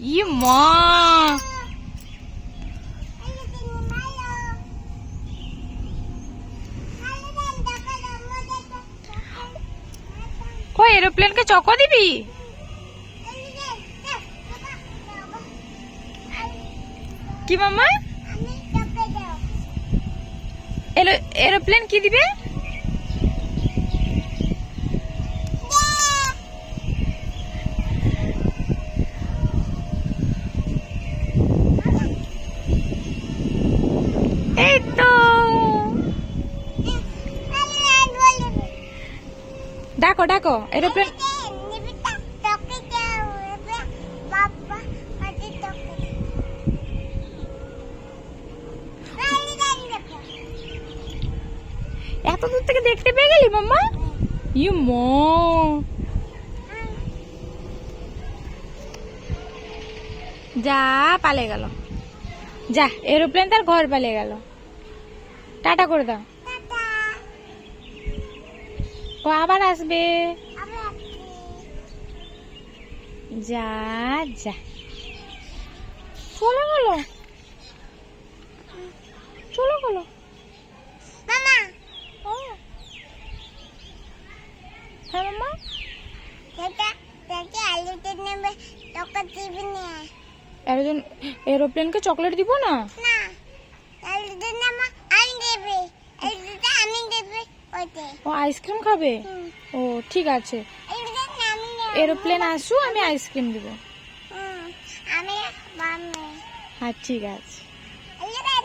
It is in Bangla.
ই মা কই এরোপ্লেনকে চকো দিবি? কি মামা এরোপ্লেন কি দিবে? ডাকো ডাকো, এরোপ্লেন। এত দূর থেকে দেখতে পেয়ে গেলি মাম্মা? ইউ ম। যা পালে গেল। যা, এরোপ্লেন তার ঘর পালে গেল। টাটা করে দাও। ও আবার আসবে। যা যা। চলে গেল? চলে গেল? হ্যাঁ একজন এরোপ্লেনকে চকলেট দিব না। ও আইসক্রিম খাবে? ও, ঠিক আছে। এরোপ্লেন আসু আমি আইসক্রিম দিব। আমি হ্যাঁ ঠিক আছে। Allora